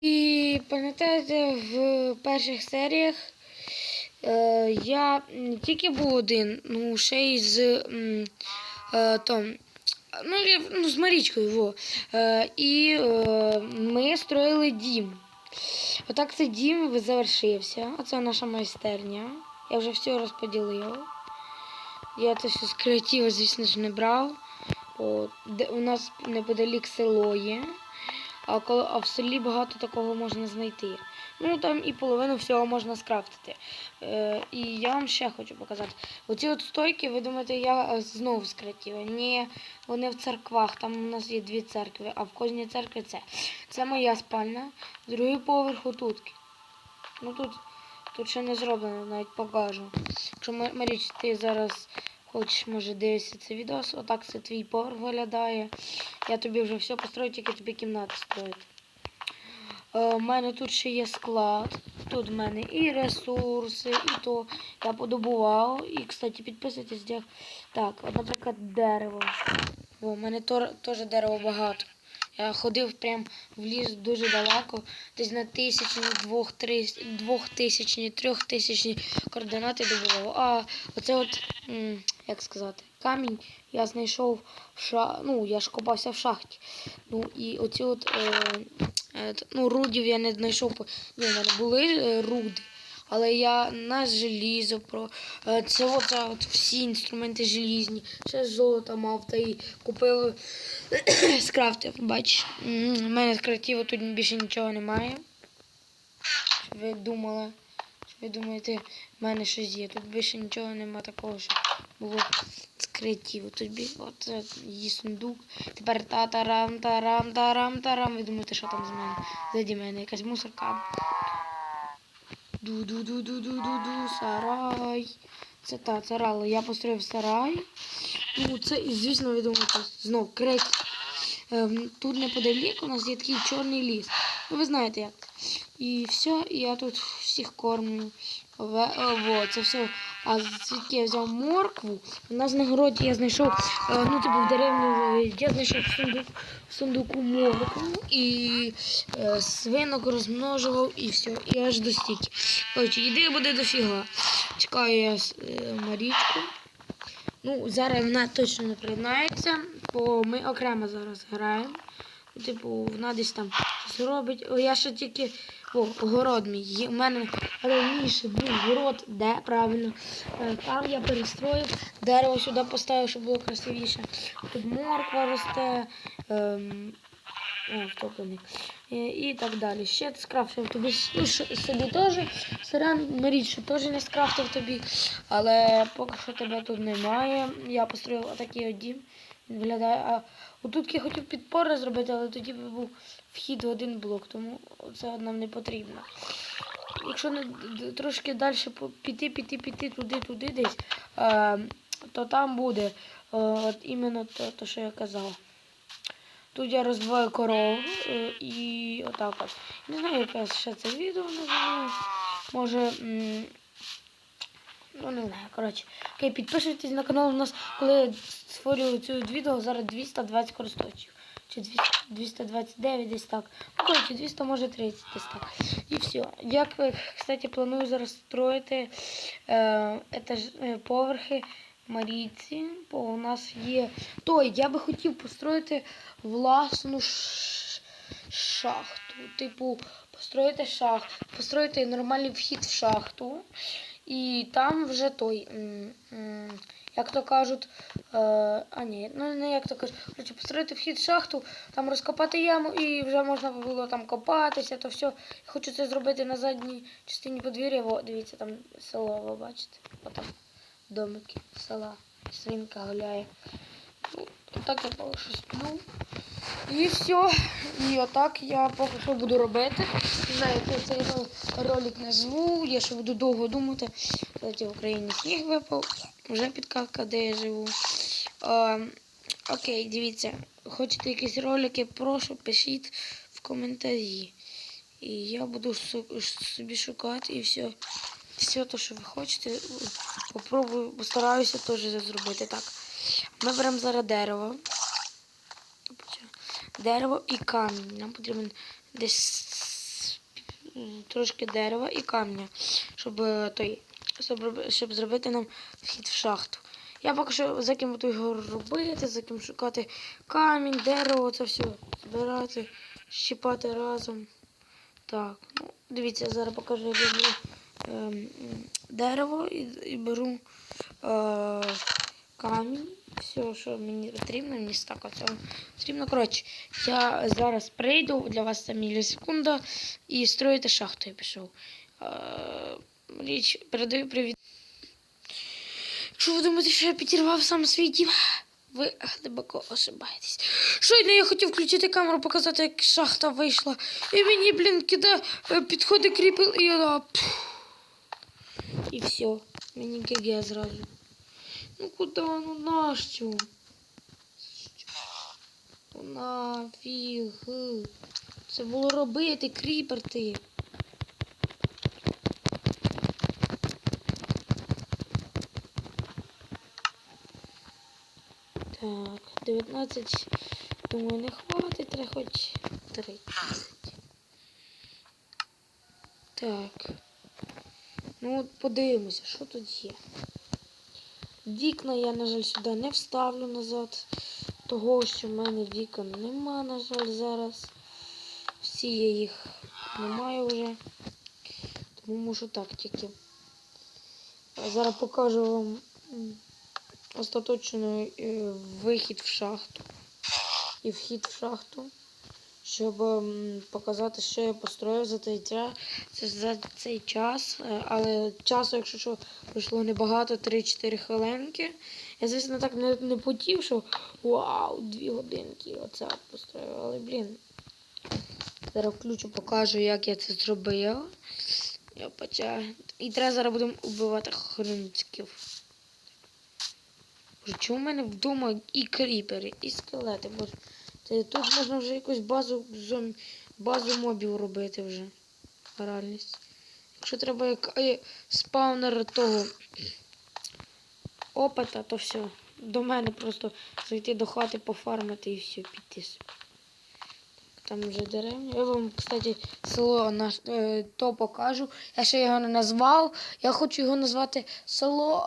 І пам'ятаєте, в перших серіях е, я не тільки був один, ну ще й з е, том, ну, ну, з Марічкою. Во. Е, і е, ми строїли дім. Отак цей дім завершився. Оце наша майстерня. Я вже все розподілив. Я це все з креативу, звісно ж, не брав. Бо де, у нас неподалік село є. А, коли, а в селі багато такого можна знайти. Ну там і половину всього можна скрафтити. Е, і я вам ще хочу показати. Оці от стойки, ви думаєте, я е, знову з. Ні, вони в церквах, там у нас є дві церкви, а в кожній церкві це. Це моя спальня, другий поверх отутки. Ну тут, тут ще не зроблено, навіть покажу. Якщо Ма- Маріч, ти зараз хочеш, може, дивишся це відео, отак це твій поверх виглядає. Я тобі вже все построю, тільки тобі кімнати строїти. Е, У мене тут ще є склад. Тут в мене і ресурси, і то я подобував. І, кстати, підписуйтесь. де- Так, от, наприклад, дерево. О, у мене теж дерева багато. Я ходив прям в ліс дуже далеко, десь на тисячні, двох, три, двохтисячні, трьохтисячні координати добував. А оце от, м, як сказати, камінь я знайшов в ша... ну, я ж копався в шахті. Ну і оці от, е, е, ну, рудів я не знайшов. Ні, мене були е, руди. Але я на желізо про е, це от, от всі інструменти желізні, ще золото мав та і купив скрафтив. Бачиш, у мене з тут більше нічого немає. Щоб ви думали, ви думаєте, в мене щось є. Тут більше нічого немає такого, що було креативу. Тут от е, сундук. Тепер та-тарам, тарам, тарам, тарам. Ви думаєте, що там з мене? Ззаді мене якась мусорка. Ду-ду-ду-ду-ду-ду-ду, сарай. Це та, це рало. Я построїв сарай. Ну, це, і, звісно, ви думаєте, знов креатив. Ем, тут неподалік у нас є такий чорний ліс. Ну, ви знаєте як. І все, і я тут всіх кормлю. О, во, це все. А звідки я взяв моркву? У нас на городі я знайшов, е, ну, типу, в деревні е, я знайшов в сундук, в сундуку моркву і е, свинок розмножував і все. І аж до стільки. Коротше, їди буде дофіга. Чекаю я е, Марічку. Ну, зараз вона точно не приєднається, бо ми окремо зараз граємо. Типу, вона десь там щось робить. О, я ще тільки. О, город мій. У мене раніше був город, де правильно. Е, Там я перестроїв, дерево сюди поставив, щоб було красивіше. Тут морква росте. Ем, о. І, і так далі. Ще скрафтив тобі ну, собі теж. Сорян, Маріч, теж не скрафтив тобі. Але поки що тебе тут немає. Я построїв отакий от дім. Виглядає. А отут я хотів підпори зробити, але тоді би був вхід в один блок, тому це нам не потрібно. Якщо не трошки далі піти, піти, піти туди, туди десь, е, то там буде е, от іменно те, то, що я казав. Тут я розвиваю корову е, і отак от. Не знаю, яке ще це відео називаю. Може. Ну, не знаю, коротше. Окей, підписуйтесь на канал. У нас, коли створюю цю відео, зараз 220 користувачів. Чи 229 десь так. Ну, коротше, 200, може 30 десь так. І все. Я, кстати, планую зараз строїти е, етаж, е, поверхи Марійці, бо у нас є. Той, я би хотів построїти власну ш- шахту. Типу, построїти шахту, построїти нормальний вхід в шахту. І там вже той, м, м, як то кажуть, е, а ні, ну не як то кажуть, коротше, построїти вхід в шахту, там розкопати яму і вже можна було там копатися, то все. Я хочу це зробити на задній частині подвір'я. Во, дивіться, там село, ви бачите. Отам домики села. Свинка гуляє. Ну, Отак я поки сплю. І все. І отак я поки що буду робити. Як я цей ролик назву. Я ще буду довго думати. Кстати, в Україні сніг випав. Вже підказка, де я живу. А, окей, дивіться. Хочете якісь ролики, прошу, пишіть в коментарі. І я буду собі шукати і все. Все те, що ви хочете, попробую, постараюся теж зробити. Так. Ми беремо зараз дерево. Дерево і камінь. Нам потрібен десь трошки дерева і камня, щоб е, той, щоб, зробити нам вхід в шахту. Я поки що за ким буду його робити, за ким шукати камінь, дерево, це все збирати, щіпати разом. Так, ну, дивіться, я зараз покажу, я беру м, дерево і, і беру е, камінь. Все, що мені потрібно, мені стак оцього потрібно. Коротше, я зараз прийду, для вас це мілісекунда, і строїти шахту я пішов. Річ, передаю привіт. Якщо ви думаєте, що я підірвав сам свій дім, ви глибоко ошибаєтесь. Щойно я хотів включити камеру, показати, як шахта вийшла. І мені, блін, кидає, е, підходить кріпел, і. І все. Мені ГГ зразу. Ну куди, ну нащо? Нафіг. Це було робити, кріпер ти. Так, 19, думаю, не хватить, треба хоч 30. Так. Ну от подивимося, що тут є. Вікна я, на жаль, сюди не вставлю назад. Того, що в мене вікон нема, на жаль, зараз. Всі я їх не маю вже. Тому можу так тільки. Зараз покажу вам остаточний е, вихід в шахту і вхід в шахту, щоб показати, що я построїв за цей час. За цей час. Е, Але часу, якщо що, пройшло небагато, 3-4 хвилинки. Я, звісно, так не, не потів, що вау, 2 годинки. Оце построїв. Але, блін. Зараз включу, покажу, як я це зробив. Я почав. І треба зараз будемо вбивати хрунцьків. Чому в мене вдома і кріпери, і скелети? Боже, тут можна вже якусь базу базу мобів робити вже. Реальність. Якщо треба як спаунер того опита, то все. До мене просто зайти до хати, пофармити і все, піти. Там вже деревня. Я вам, кстати, село наш, е, то покажу. Я ще його не назвав. Я хочу його назвати село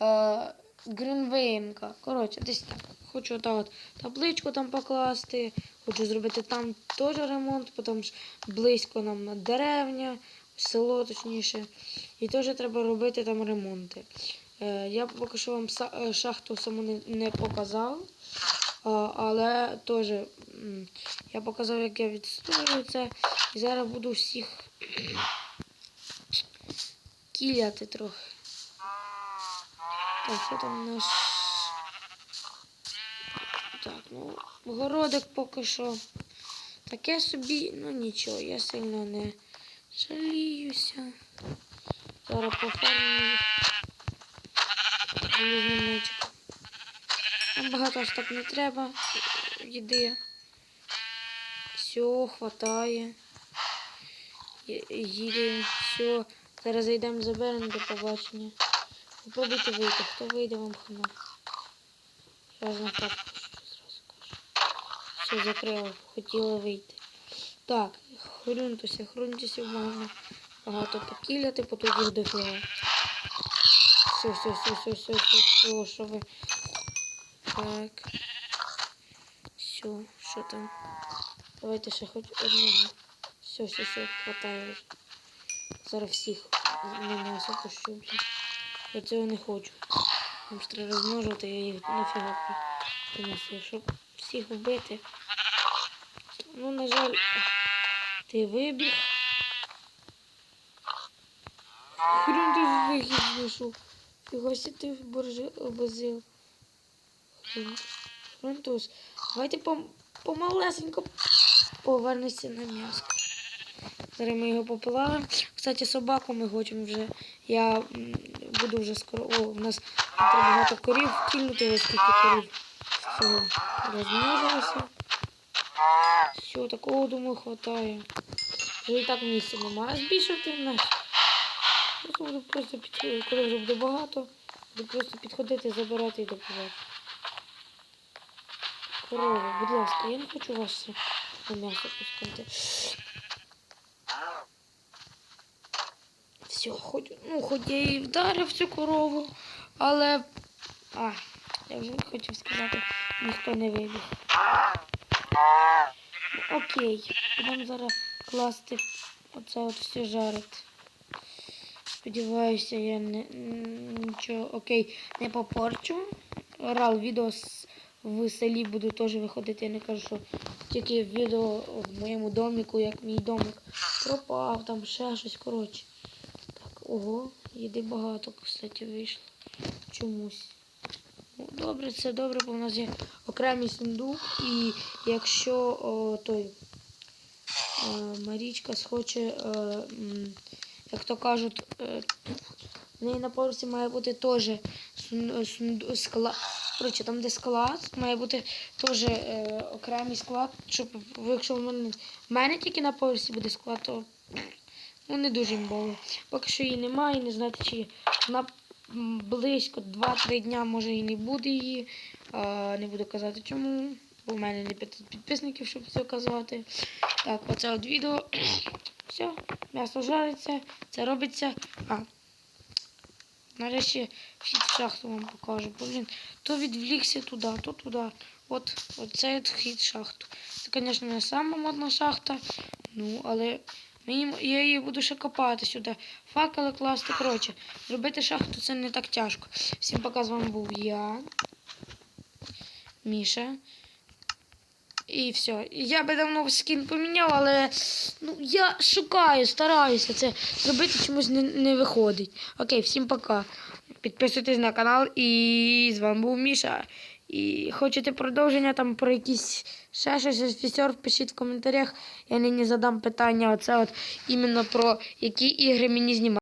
е, е, Гринвейнка. Коротше, десь так. Хочу отак от табличку там покласти. Хочу зробити там теж ремонт, потім ж близько нам на деревня, село точніше. І теж треба робити там ремонти. Е, я поки що вам е, шахту саму не, показав. Але теж я показав, як я відстроюю це. І зараз буду всіх кіляти трохи. Так, що там наш. Так, ну, городик поки що. Таке собі, ну нічого, я сильно не жаліюся. Зараз мечиком. Нам багато ж так не треба. Їди. Все, хватає. Їдемо, все. Зараз зайдемо заберемо до побачення. Попробуйте вийти. Хто вийде, вам хана. Ж на карту зразу кажу. Все, закрила. Хотіла вийти. Так, хрунтуся, хрунтуся можна багато покіляти, потім їх дофіга. Все, все, все, все, все, все, все, що ви. Так. Все, що там? Давайте ще хоч одного. Все, все, все, хватає. Зараз всіх на м'ясо пущу. блін. Я цього не хочу. Нам треба розмножувати, я їх нафіга при- принесу. Щоб всіх вбити. Ну, на жаль, ти вибіг. Хрен ти вихід знайшов. Фігося ти обозив. Фронтус. Давайте пом помалесенько повернемося на м'ясо. Зараз ми його попилаємо. Кстати, собаку ми хочемо вже. Я буду вже скоро. О, у нас треба багато корів кинути, скільки корів. Все, розмножилося. Все, такого, думаю, хватає. Вже і так місця немає. Збільшувати нас. Просто буду просто підходити, коли вже буде багато, буду просто підходити, забирати і добувати. Корова, будь ласка, я не хочу вас на м'ясо пускати. Все, хоч, ну, хоч я і вдарив цю корову, але. А, я вже хотів сказати, ніхто не вибіг. Окей, будемо зараз класти оце от все жарити. Сподіваюся, я не нічого окей не попорчу. Рал відео в селі буду теж виходити. Я не кажу, що тільки відео в моєму доміку, як мій домик пропав, там ще щось. Коротше. Ого, їди багато, кстати, вийшло. Чомусь. Ну, добре, це добре, бо в нас є окремий сундук, і якщо о, той е, Марічка схоче, е, м, як то кажуть, е, в неї на поверсі має бути теж склад. Коротше, там, де склад, має бути теж е, окремий склад, щоб якщо в мене, в мене тільки на поверсі буде склад, то ну, не дуже імбово. Поки що її немає, не знати, чи вона близько 2-3 дня може і не буде її. А, не буду казати чому. Бо в мене не 500 підписників, щоб це казати. Так, оце от відео. Все, м'ясо жариться, це робиться. А. Нарешті вхід-шахту вам покажу. Бо, блін, то відвлікся туди, то туди. От, оце от вхід шахту. Це, звісно, не сама модна шахта. Ну, але мені, я її буду ще копати сюди. Факели класти. Коротше, зробити шахту це не так тяжко. Всім пока з вами був я, Міша. І все. Я би давно скін поміняв, але ну, я шукаю, стараюся це зробити чомусь не, не виходить. Окей, всім пока. Підписуйтесь на канал і з вами був Міша. І хочете продовження там про якісь ще щось офісер, пишіть в коментарях. Я нині задам питання. Оце от іменно про які ігри мені знімати.